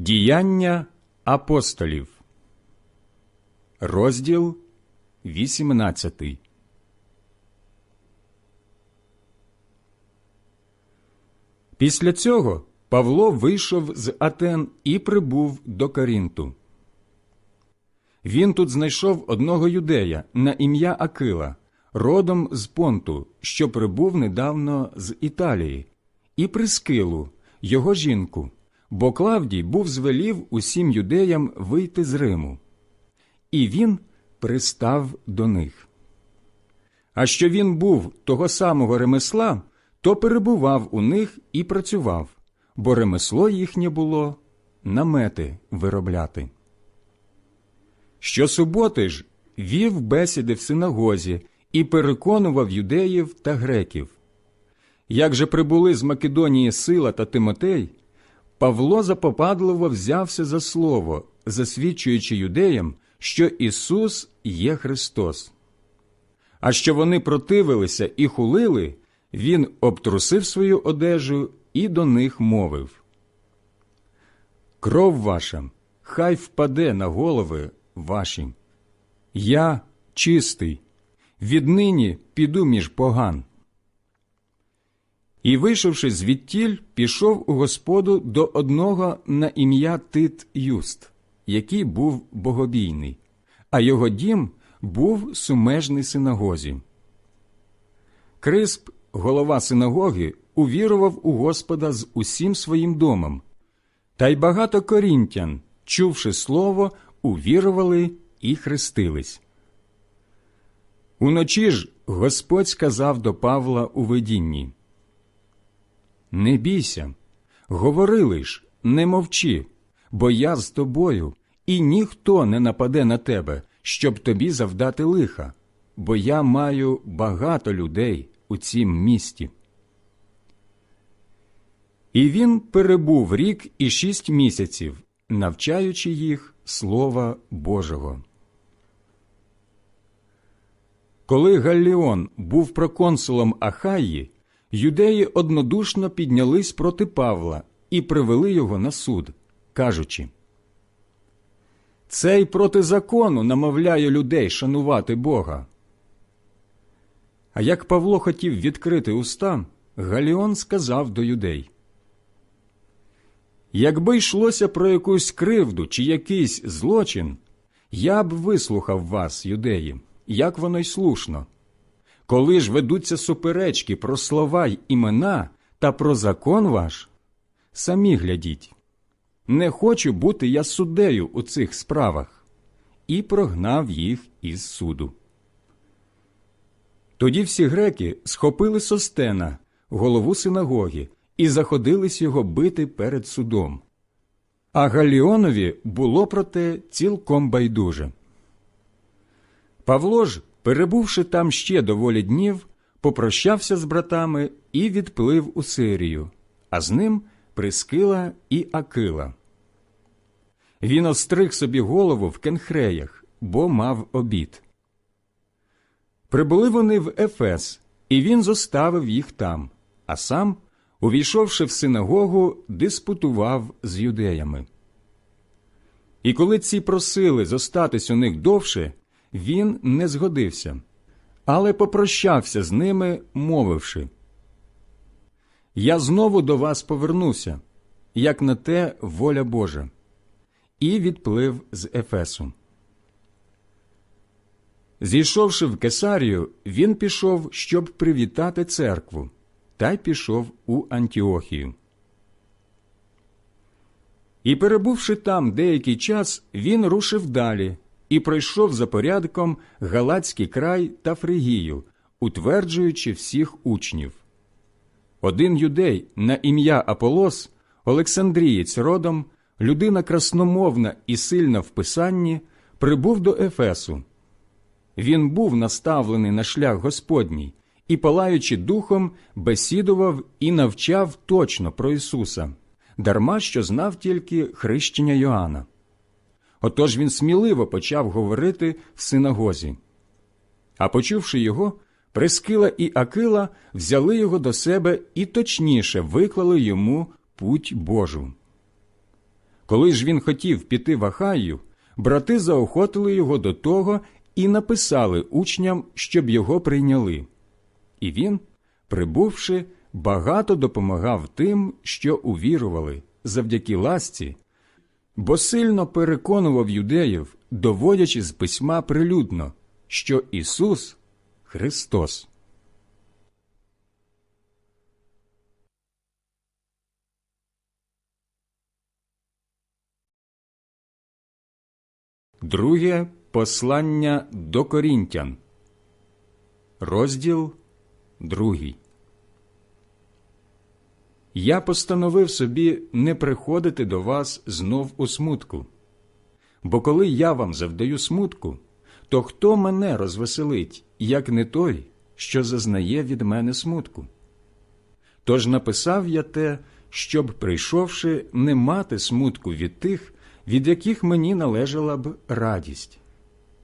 Діяння апостолів, розділ 18. Після цього Павло вийшов з Атен і прибув до Корінту. Він тут знайшов одного юдея на ім'я Акила, родом з Понту, що прибув недавно з Італії, і Прискилу, його жінку, бо Клавдій був звелів усім юдеям вийти з Риму. І він пристав до них. А що він був того самого ремесла, то перебував у них і працював, бо ремесло їхнє було намети виробляти. Щосуботи ж вів бесіди в синагозі і переконував юдеїв та греків. Як же прибули з Македонії Сила та Тимотей, Павло запопадливо взявся за слово, засвідчуючи юдеям, що Ісус є Христос. А що вони противилися і хулили, він обтрусив свою одежу і до них мовив Кров ваша хай впаде на голови ваші. Я чистий, віднині піду між поган. І, вийшовши звідтіль, пішов у господу до одного на ім'я Тит Юст, який був богобійний, а його дім був сумежний синагозі. Крисп, голова синагоги, увірував у Господа з усім своїм домом, та й багато корінтян, чувши слово, увірували і хрестились. Уночі ж Господь сказав до Павла у видінні Не бійся, говори лиш, не мовчи, бо я з тобою, і ніхто не нападе на тебе, щоб тобі завдати лиха, бо я маю багато людей у цім місті. І він перебув рік і шість місяців, навчаючи їх Слова Божого. Коли Галліон був проконсулом Ахаї, юдеї однодушно піднялись проти Павла і привели його на суд, кажучи Цей проти закону намовляє людей шанувати Бога. А як Павло хотів відкрити уста, Галіон сказав до юдей Якби йшлося про якусь кривду чи якийсь злочин, я б вислухав вас, юдеї, як воно й слушно. Коли ж ведуться суперечки про слова й імена та про закон ваш, самі глядіть. Не хочу бути я суддею у цих справах, і прогнав їх із суду. Тоді всі греки схопили Состена, голову синагоги, і заходились його бити перед судом. А Галіонові було проте цілком байдуже. Павло ж, перебувши там ще доволі днів, попрощався з братами і відплив у Сирію, а з ним Прискила і Акила. Він остриг собі голову в кенхреях, бо мав обід. Прибули вони в Ефес, і він зоставив їх там, а сам увійшовши в синагогу, диспутував з юдеями. І коли ці просили зостатись у них довше, він не згодився, але попрощався з ними, мовивши Я знову до вас повернуся, як на те воля Божа, і відплив з Ефесу. Зійшовши в Кесарію, він пішов, щоб привітати церкву та й пішов у Антіохію. І, перебувши там деякий час, він рушив далі і пройшов за порядком Галацький край та Фригію, утверджуючи всіх учнів. Один юдей на ім'я Аполос, Олександрієць родом, людина красномовна і сильна в писанні, прибув до Ефесу. Він був наставлений на шлях Господній і, палаючи духом, бесідував і навчав точно про Ісуса, дарма що знав тільки хрещення Йоанна. Отож він сміливо почав говорити в синагозі. А почувши його, Прискила і Акила взяли його до себе і точніше виклали йому путь Божу. Коли ж він хотів піти в Ахаю, брати заохотили його до того і написали учням, щоб його прийняли. І він, прибувши, багато допомагав тим, що увірували, завдяки ласці, бо сильно переконував юдеїв, доводячи з письма прилюдно, що Ісус Христос. Друге послання до Корінтян, розділ другий. Я постановив собі не приходити до вас знов у смутку. Бо коли я вам завдаю смутку, то хто мене розвеселить, як не той, що зазнає від мене смутку? Тож написав я те, щоб, прийшовши, не мати смутку від тих, від яких мені належала б радість.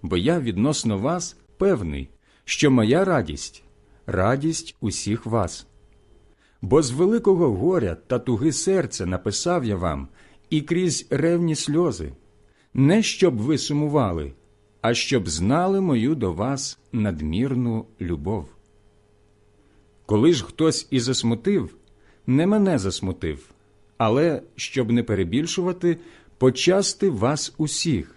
Бо я відносно вас певний, що моя радість радість усіх вас. Бо з великого горя та туги серця написав я вам і крізь ревні сльози, не щоб ви сумували, а щоб знали мою до вас надмірну любов. Коли ж хтось і засмутив, не мене засмутив, але, щоб не перебільшувати, почасти вас усіх.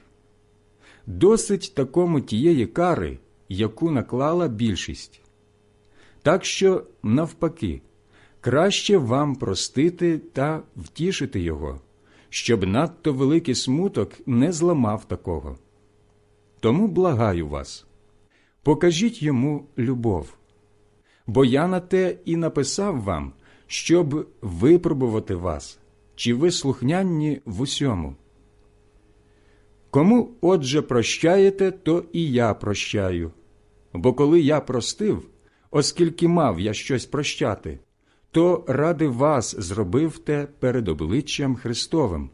Досить такому тієї кари, яку наклала більшість. Так що, навпаки, краще вам простити та втішити його, щоб надто великий смуток не зламав такого. Тому благаю вас, покажіть йому любов, бо я на те і написав вам, щоб випробувати вас, чи ви слухнянні в усьому. Кому, отже, прощаєте, то і я прощаю. Бо коли я простив, оскільки мав я щось прощати, то ради вас зробив те перед обличчям Христовим,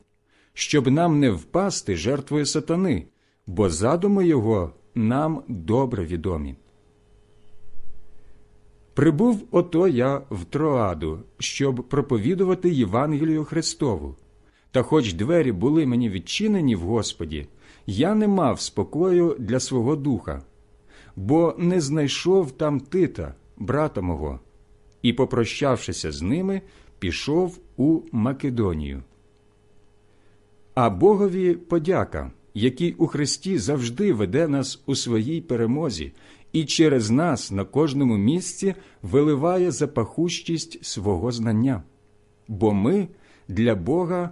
щоб нам не впасти жертвою сатани, бо задуми його нам добре відомі. Прибув ото я в Троаду, щоб проповідувати Євангелію Христову. Та хоч двері були мені відчинені в Господі, я не мав спокою для свого духа, бо не знайшов там тита, брата мого, і, попрощавшися з ними, пішов у Македонію. А Богові подяка, який у Христі завжди веде нас у своїй перемозі і через нас на кожному місці виливає запахущість свого знання. Бо ми для Бога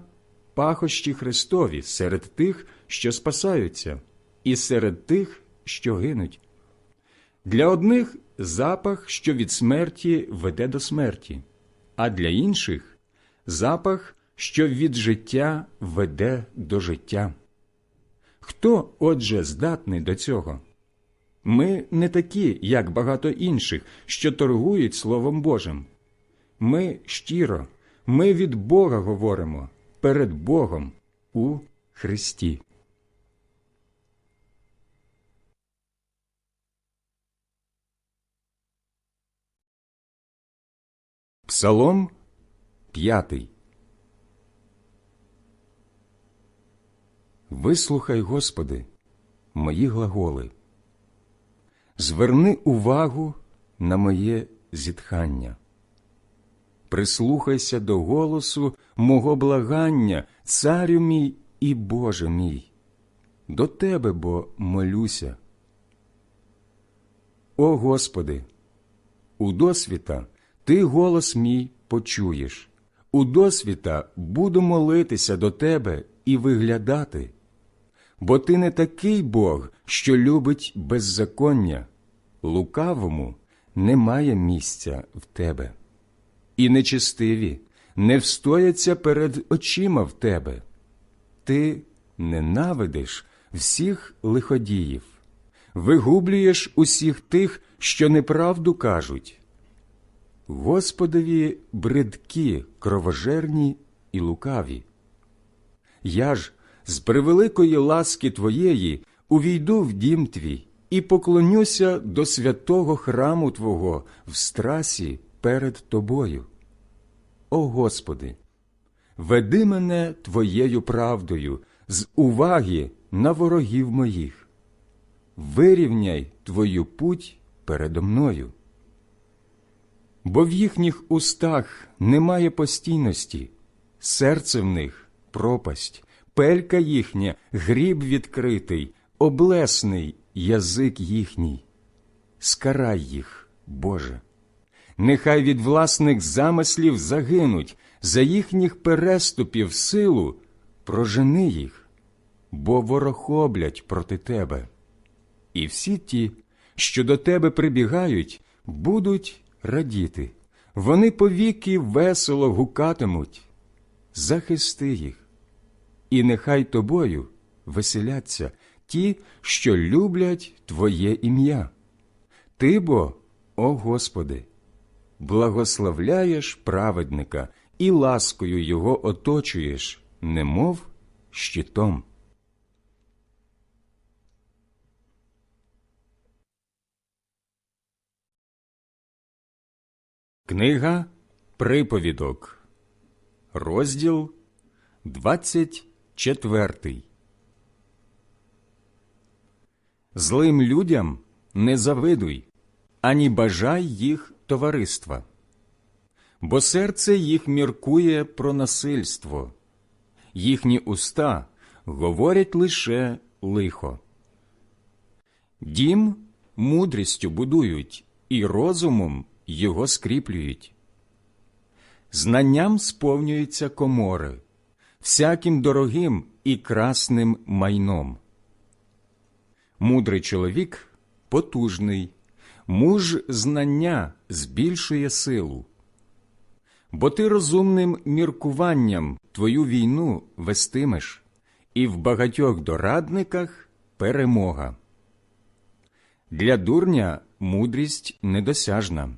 пахощі Христові серед тих, що спасаються, і серед тих, що гинуть. Для одних запах, що від смерті веде до смерті, а для інших запах, що від життя веде до життя. Хто, отже, здатний до цього? Ми не такі, як багато інших, що торгують Словом Божим. Ми щиро, ми від Бога говоримо перед Богом у Христі. Псалом п'ятий. Вислухай, Господи, мої глаголи. Зверни увагу на моє зітхання. Прислухайся до голосу мого благання, царю мій і Боже мій. До Тебе бо молюся. О Господи, у досвіта Ти голос мій почуєш, у досвіта буду молитися до Тебе і виглядати, бо Ти не такий Бог, що любить беззаконня, лукавому немає місця в Тебе, і нечистиві не встояться перед очима в Тебе. Ти ненавидиш всіх лиходіїв, вигублюєш усіх тих, що неправду кажуть. Господові бридкі, кровожерні і лукаві. Я ж з превеликої ласки Твоєї увійду в дім твій і поклонюся до святого храму Твого в страсі перед Тобою. О Господи, веди мене твоєю правдою з уваги на ворогів моїх. Вирівняй твою путь передо мною. Бо в їхніх устах немає постійності, серце в них пропасть, пелька їхня, гріб відкритий, облесний язик їхній. Скарай їх, Боже. Нехай від власних замислів загинуть, за їхніх переступів силу прожени їх, бо ворохоблять проти тебе. І всі ті, що до тебе прибігають, будуть радіти, вони повіки весело гукатимуть. Захисти їх, і нехай тобою веселяться ті, що люблять Твоє ім'я. Ти бо, о Господи, благословляєш праведника і ласкою його оточуєш, немов щитом. Книга Приповідок, розділ 24 Злим людям не завидуй, ані бажай їх товариства, бо серце їх міркує про насильство, їхні уста говорять лише лихо. Дім мудрістю будують і розумом його скріплюють. Знанням сповнюються комори, всяким дорогим і красним майном. Мудрий чоловік потужний, муж знання збільшує силу. Бо ти розумним міркуванням твою війну вестимеш, і в багатьох дорадниках перемога. Для дурня мудрість недосяжна,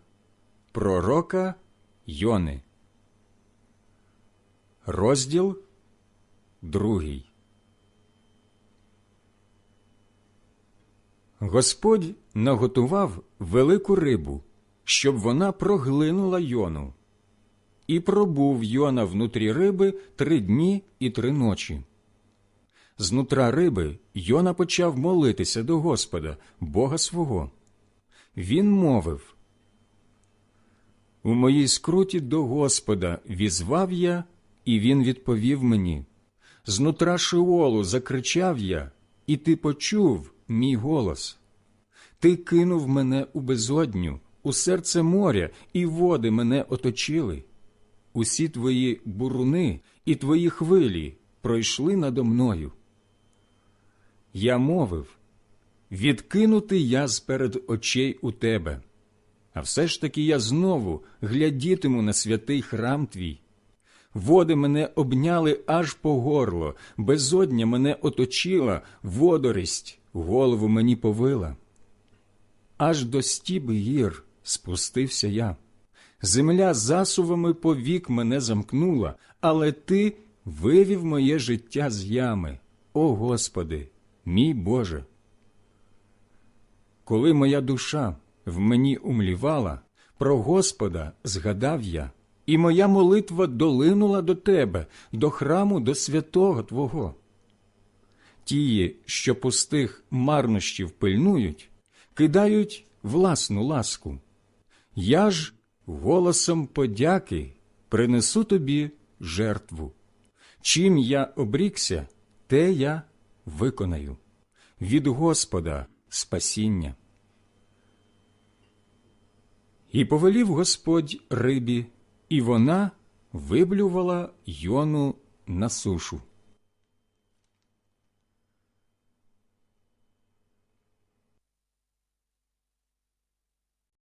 Пророка Йони, розділ другий. Господь наготував велику рибу, щоб вона проглинула Йону. І пробув Йона внутрі риби три дні і три ночі. Знутра риби Йона почав молитися до Господа, Бога свого. Він мовив У моїй скруті до Господа візвав я, і він відповів мені. Знутра Шиолу закричав я, і ти почув мій голос. Ти кинув мене у безодню, у серце моря, і води мене оточили. Усі твої буруни і твої хвилі пройшли надо мною. Я мовив відкинутий я сперед очей у тебе, а все ж таки я знову глядітиму на святий храм твій. Води мене обняли аж по горло, безодня мене оточила, водорість голову мені повила. Аж до стіби гір спустився я. Земля засувами повік мене замкнула, але ти вивів моє життя з ями, о Господи, мій Боже. Коли моя душа в мені умлівала, про Господа згадав я, і моя молитва долинула до Тебе, до храму, до святого Твого. Тії, що пустих марнощів пильнують, кидають власну ласку. Я ж голосом подяки принесу тобі жертву. Чим я обрікся, те я виконаю. Від Господа спасіння. І повелів Господь рибі, і вона виблювала йону на сушу.